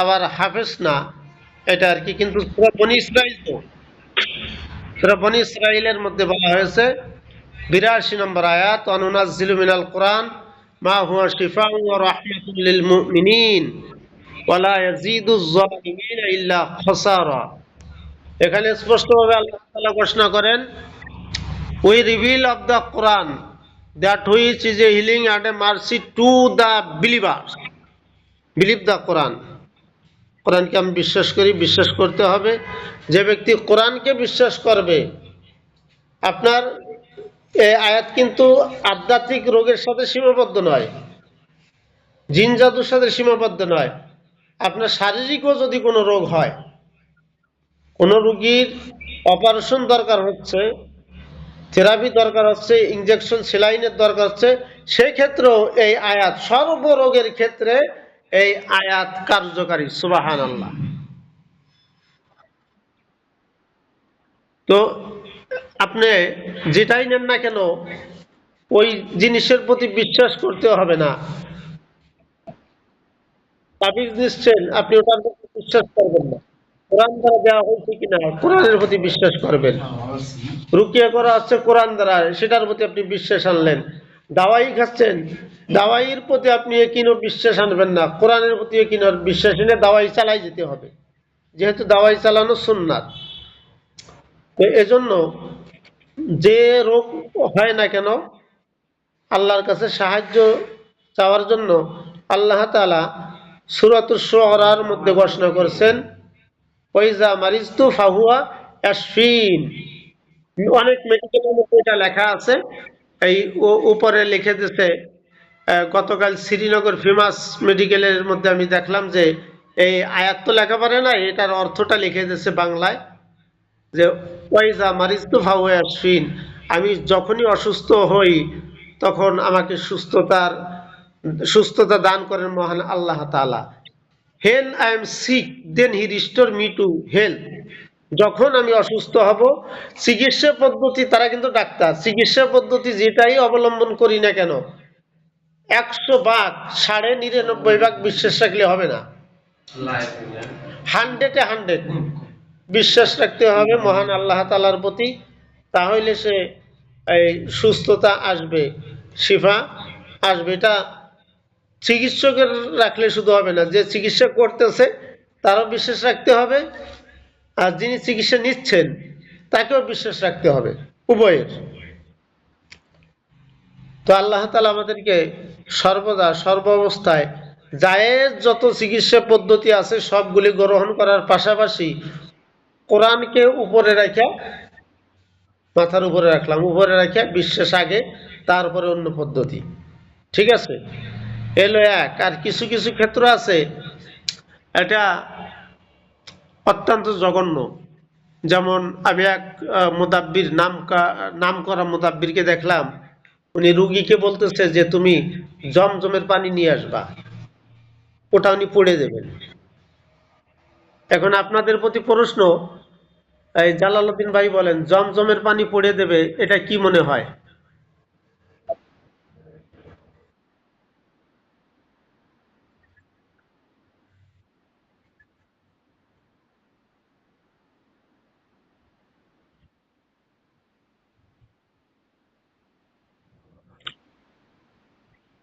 আবার হাফেজ না, এটা আর কি, কিন্তু ইসরাইলের মধ্যে বলা হয়েছে, বিরাশি নম্বর আয়াত অনুনাজিলু মিনাল কোরআন, মা হুয়া শিফাউ ওয়া রাহমাতুল মুমিনিন ওয়ালা ইল্লা খাসারা এখানে স্পষ্টভাবে আল্লাহ তাআলা ঘোষণা করেন we reveal of the Quran that which is a healing and a mercy to the believers believe the Quran কোরআনকে আমি বিশ্বাস করি, বিশ্বাস করতে হবে। যে ব্যক্তি কোরআনকে বিশ্বাস করবে, আপনার এই আয়াত কিন্তু আধ্যাত্মিক রোগের সাথে সীমাবদ্ধ নয়, জিন জাদুর সাথে সীমাবদ্ধ নয়। আপনার শারীরিকও যদি কোনো রোগ হয়, কোনো রুগীর অপারেশন দরকার হচ্ছে, থেরাপি দরকার হচ্ছে ইঞ্জেকশন সেলাইনের দরকার হচ্ছে, সেই ক্ষেত্রেও এই আয়াত সর্বরোগের ক্ষেত্রে এই আয়াত কার্যকারী সুবাহান আল্লাহ তো আপনি যেটাই নেন না কেন, ওই জিনিসের প্রতি বিশ্বাস করতে হবে না। আপনি ওটার প্রতি বিশ্বাস করবেন না। কোরআন দ্বারা দেওয়া হয়েছে কিনা, কোরআনের প্রতি বিশ্বাস করবেন। রুকিয়া করা হচ্ছে কোরআন দ্বারা, সেটার প্রতি আপনি বিশ্বাস আনলেন। দাওয়াই খাচ্ছেন দাওয়াইয়ের প্রতি আপনি কিনো বিশ্বাস আনবেন না কোরআনের প্রতি কিনো বিশ্বাস এনে দাওয়াই চালাই যেতে হবে। যেহেতু দাওয়াই চালানো সুন্নাত। তো এজন্য যে রোগ হয় না কেন আল্লাহর কাছে সাহায্য চাওয়ার জন্য আল্লাহ তাআলা সূরাতুশ শুআরার মধ্যে ঘোষণা করেছেন ওইজা মারিজতু ফাহুয়া ইয়াশফিন অনেক মেডিকেলের মধ্যে এটা লেখা আছে। এই উপরে লিখে আহ, গতকাল শ্রীনগর ফেমাস মেডিকেলের মধ্যে আমি দেখলাম যে এই আয়াত তো লেখা পারে না এটার অর্থটা লিখে দিচ্ছে বাংলায় যে, ওয়াইজা মারিজতু ফাহুয়া ইয়াশফিন আমি যখনই অসুস্থ হই, তখন আমাকে সুস্থতার, সুস্থতা দান করেন মহান আল্লাহ তাআলা। When I am sick then he restore me to health যখন আমি অসুস্থ হব, চিকিৎসা পদ্ধতি, তারা কিন্তু ডাক্তার, চিকিৎসা পদ্ধতি যেটাই অবলম্বন করি না কেন একশো ভাগ, সাড়ে নিরানব্বই ভাগ বিশ্বাস রাখলে হবে না। হান্ড্রেডে হান্ড্রেড বিশ্বাস রাখতে হবে মহান আল্লাহ তালার প্রতি, তাহলে সে এই সুস্থতা আসবে, শিফা আসবে। এটা চিকিৎসকের রাখলে শুধু হবে না, যে চিকিৎসা করতেছে তারও বিশ্বাস রাখতে হবে, আর যিনি চিকিৎসা নিচ্ছেন তাকেও বিশ্বাস রাখতে হবে, উভয়ের। তো আল্লাহ তালা আমাদেরকে সর্বদা সর্ব অবস্থায় জায়েজ যত চিকিৎসা পদ্ধতি আছে, সবগুলি গ্রহণ করার পাশাপাশি কোরআনকে উপরে রেখে, মাথার উপরে রাখলাম, উপরে রেখে বিশ্বাস আগে, তারপরে অন্য পদ্ধতি। ঠিক আছে? এলো এক, আর কিছু কিছু ক্ষেত্র আছে, এটা অত্যন্ত জঘন্য। যেমন আমি এক মোদাব্বির নাম নাম করা মোদাব্বিরকে দেখলাম উনি রুগীকে বলতেছে যে, তুমি জমজমের পানি নিয়ে আসবা। ওটা উনি পড়ে দেবেন। এখন আপনাদের প্রতি প্রশ্ন, এই জালালউদ্দিন ভাই বলেন, জমজমের পানি পড়ে দেবে, এটা কি মনে হয়?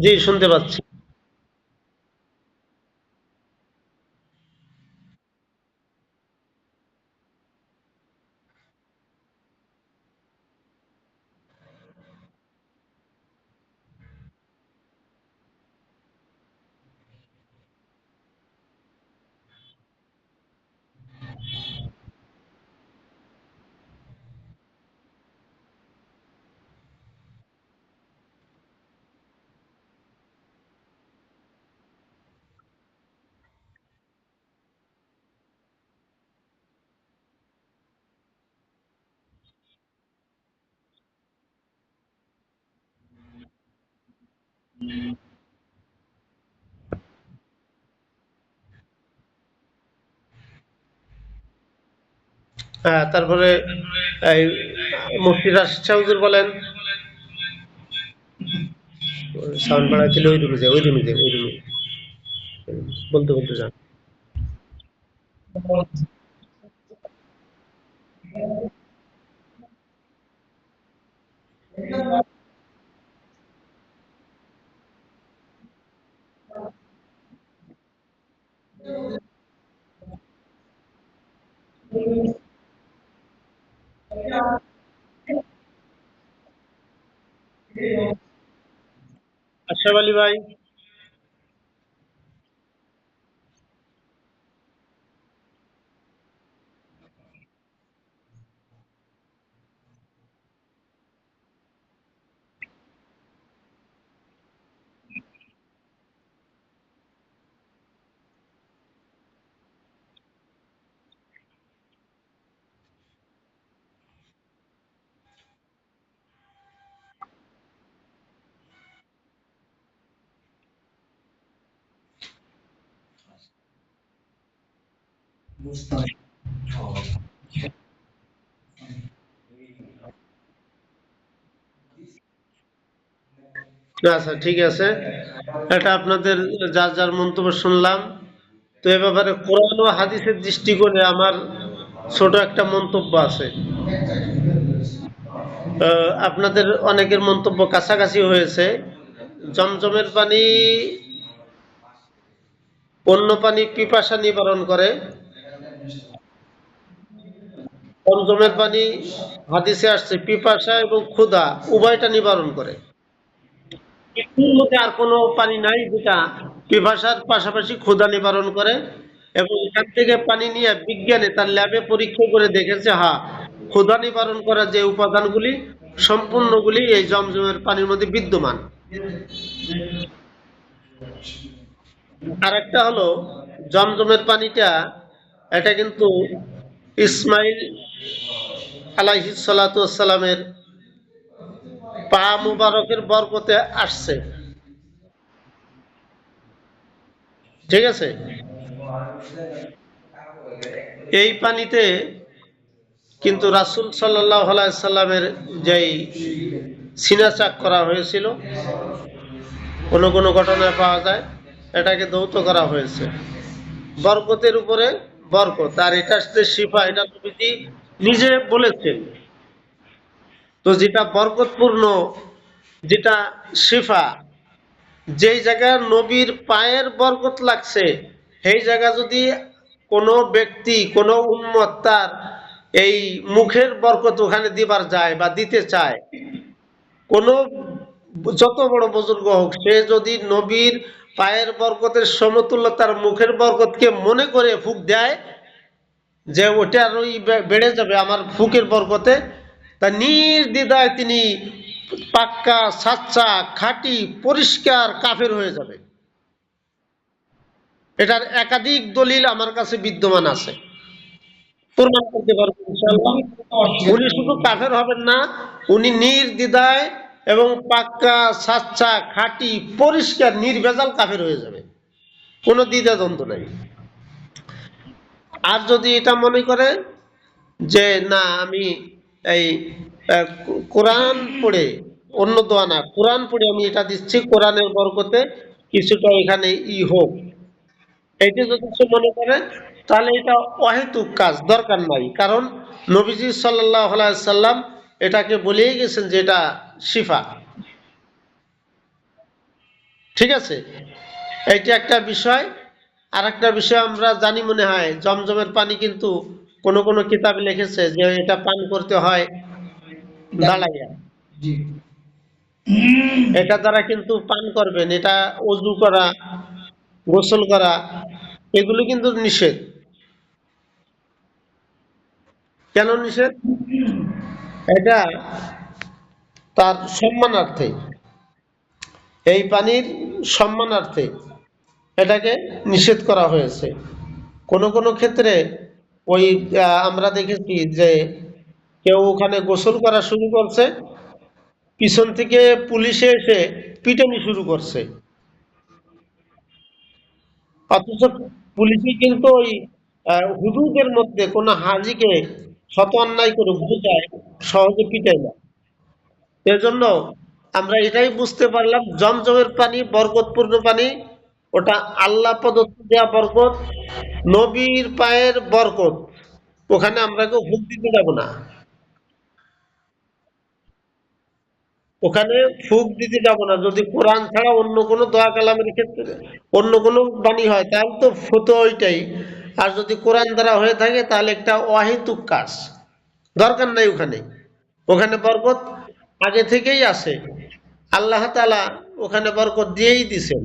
জি শুনতে পাচ্ছি। হ্যাঁ তারপরে এই মুফতি রাশিদ শাহ বলেন, সাউন্ড বাড়াই দিলে ওই রুমে যায় ওই রুমে যায় ওই রুমে। বলতে বলতে যান। আশরাফ আলী ভাই। আচ্ছা ঠিক আছে। এটা আপনাদের যার যার মন্তব্য শুনলাম। তো এ ব্যাপারে কোরআন ও হাদিসের দৃষ্টিকোণে আমার ছোট একটা মন্তব্য আছে। আপনাদের অনেকের মন্তব্য কাছাকাছি হয়েছে। জমজমের পানি অন্য পানি পিপাসা নিবারণ করে। জমজমের পানি হাদিসে আসছে, পিপাসা এবং ক্ষুধা উভয়টা নিবারণ করে। আর কোনো পানি নাই যেটা পিপাসার পাশাপাশি ক্ষুধা নিবারণ করে এবং এখান থেকে পানি নিয়ে বিজ্ঞানে তার ল্যাবে পরীক্ষা করে দেখেছে, হা, ক্ষুধা নিবারণ করার যে উপাদানগুলি, সম্পূর্ণগুলি এই জমজমের পানির মধ্যে বিদ্যমান। আর একটা হলো, জমজমের পানিটা এটা কিন্তু ইসমাইল আলাইহিস সালাতু সালামের পা মুবারকের বরকতে আসছে। ঠিক আছে? এই পানিতে কিন্তু রাসুল সাল্লাহ সাল্লামের যেই সিনাচাক করা হয়েছিল, কোনো কোনো ঘটনায় পাওয়া যায়, এটাকে দৌত করা হয়েছে। বরকতের উপরে বরকত। আর এটা হচ্ছে শিফা, এটা নবীজি নিজে বলেছেন। তো যেটা বরকতপূর্ণ, যেটা শিফা, যেই জায়গায় নবীর পায়ের বরকত লাগছে, সেই জায়গা যদি কোনো ব্যক্তি, কোনো উন্মত তার এই মুখের বরকত ওখানে দিবার যায় বা দিতে চায়, কোনো যত বড় বুজুর্গ হোক, সে যদি নবীর পায়ের বরকতের সমতুল্য তার মুখের বরকতকে মনে করে ফুক দেয়, যে ওটা বে- বেড়ে যাবে আমার ফুকের বরকতে। তা নির্দ্বিধায় তিনি পাক্কা, সাচ্চা, খাঁটি, পরিষ্কার কাফের হয়ে যাবে। এটার একাধিক দলিল আমার কাছে বিদ্যমান আছে। প্রমাণ করতে পারব উনি শুধু কাফের হবেন না, উনি নির্দ্বিধায় এবং পাক্কা, সাচ্চা, খাঁটি, পরিষ্কার, নির্ভেজাল কাফের হয়ে যাবে। কোনো দ্বিধা দ্বন্দ্ব নাই। আর যদি এটা মনে করে যে, না, আমি এই কোরআন পড়ে, অন্য দোয়া না, কোরআন পড়ে আমি এটা দিচ্ছি, কোরআনের বরকতে কিছুটা এখানে ই হোক। এইটা যদি সে মনে করে, তাহলে এটা অহেতুক কাজ, দরকার নাই। কারণ নবীজি সাল্লাহ সাল্লাম এটাকে বলেই গেছেন যে এটা শিফা। ঠিক আছে? এইটা একটা বিষয়। আর একটা বিষয় আমরা জানি মনে হয় জমজমের পানি কিন্তু কোন কোন কিতাবে লিখেছে যে এটা পান করতে হয় দাঁড়াইয়া। এটা দ্বারা কিন্তু পান করবেন এটা অজু করা গোসল করা এগুলো কিন্তু নিষেধ। কেন নিষেধ? এটা তার সম্মানার্থে। এই পানির সম্মানার্থে এটাকে নিষেধ করা হয়েছে। কোন কোন ক্ষেত্রে ওই আমরা দেখেছি যে কেউ ওখানে গোসল করা শুরু করছে, পিছন থেকে পুলিশে এসে পিটানি শুরু করছে। অথচ পুলিশই কিন্তু ওই হুদুদের মধ্যে কোনো হাজিকে শত অন্যায় করে বুঝায় সহজে পিটায় না। এজন্য আমরা এটাই বুঝতে পারলাম, জমজমের পানি, বরকতপূর্ণ পানি, ওটা আল্লাহ প্রদত্ত দেওয়া বরকত, নবীর পায়ের বরকত। ওখানে আমরা কেউ ভুল দিতে যাব না। ওখানে ফুক দিতে যাব না। যদি কোরআন ছাড়া অন্য কোনো দোয়া কালামের ক্ষেত্রে, অন্য কোনো বাণী হয়, তাহলে তো ফতো ওইটাই। আর যদি কোরআন দ্বারা হয়ে থাকে তাহলে একটা অহেতুক কাজ। দরকার নাই ওখানে। ওখানে বরকত আগে থেকেই আছে। আল্লাহ তালা ওখানে বরকত দিয়েই দিছেন।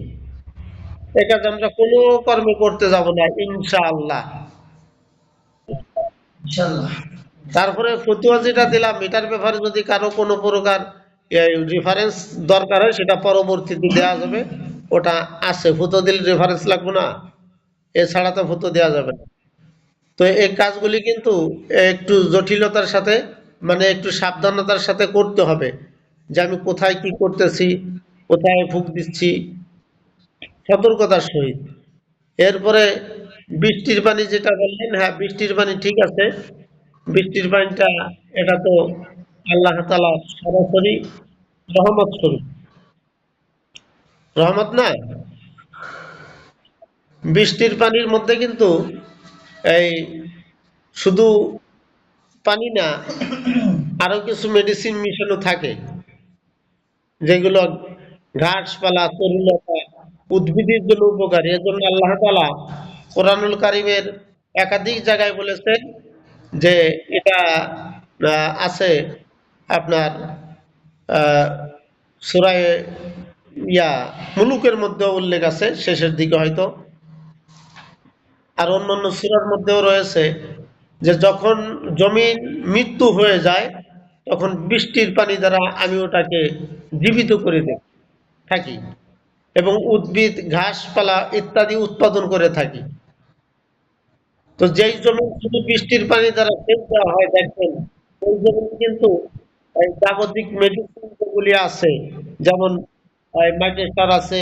এ কাজ আমরা কোনো কর্মে করতে যাব না ইনশাআল্লাহ। তারপরে ফতুয়া যেটা দিলাম এটার ব্যাপারে যদি কারও কোনো প্রকার রেফারেন্স দরকার হয় সেটা পরবর্তীতে দেওয়া যাবে। ওটা আছে। দিলে রেফারেন্স লাগবে না। এছাড়া তো ফটো দেওয়া যাবে না। তো এই কাজগুলি কিন্তু একটু জটিলতার সাথে মানে একটু সাবধানতার সাথে করতে হবে যে আমি কোথায় কি করতেছি, কোথায় ফুক দিচ্ছি, সতর্কতার সহিত। এরপরে বৃষ্টির পানি যেটা বললেন হ্যাঁ বৃষ্টির পানি ঠিক আছে। বৃষ্টির পানিটা, এটা তো আল্লাহ তালা সরাসরি রহমত স্বরূপ। রহমত না বৃষ্টির পানির মধ্যে কিন্তু এই শুধু পানি না, আরও কিছু মেডিসিন মিশানো থাকে। যেগুলো ঘাসপালা তরুলতা উদ্ভিদের জন্য উপকারী। এজন্য আল্লাহ তালা কোরআনুল কারিমের একাধিক জায়গায় বলেছেন যে এটা আছে আপনার সুরায় ইয়া মুলুকের মধ্যে উল্লেখ আছে, শেষের দিকে হয়তো। আর অন্যান্য সুরার মধ্যেও রয়েছে যে যখন জমিন মৃত্যু হয়ে যায়, তখন বৃষ্টির পানি দ্বারা আমি ওটাকে জীবিত করে দেই, থাকি। এবং উদ্ভিদ, ঘাসপালা ইত্যাদি উৎপাদন করে থাকি। তো যেই জমি শুধু বৃষ্টির পানি দ্বারা সেচ দেওয়া হয় দেখবেন ওই জমি কিন্তু জাগতিক মেডিসিন যেগুলি আছে, যেমন মাইটের সার আছে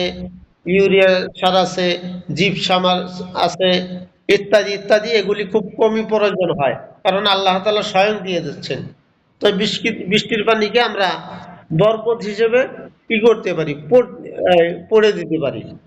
ইউরিয়া সার আছে, জীব সামার আছে, ইত্যাদি ইত্যাদি, এগুলি খুব কমই প্রয়োজন হয়। কারণ আল্লাহ তালা স্বয়ং দিয়ে দিচ্ছেন। তো বৃষ্টি- বৃষ্টির পানিকে আমরা বরকত হিসেবে কি করতে পারি? পড়ে দিতে পারি।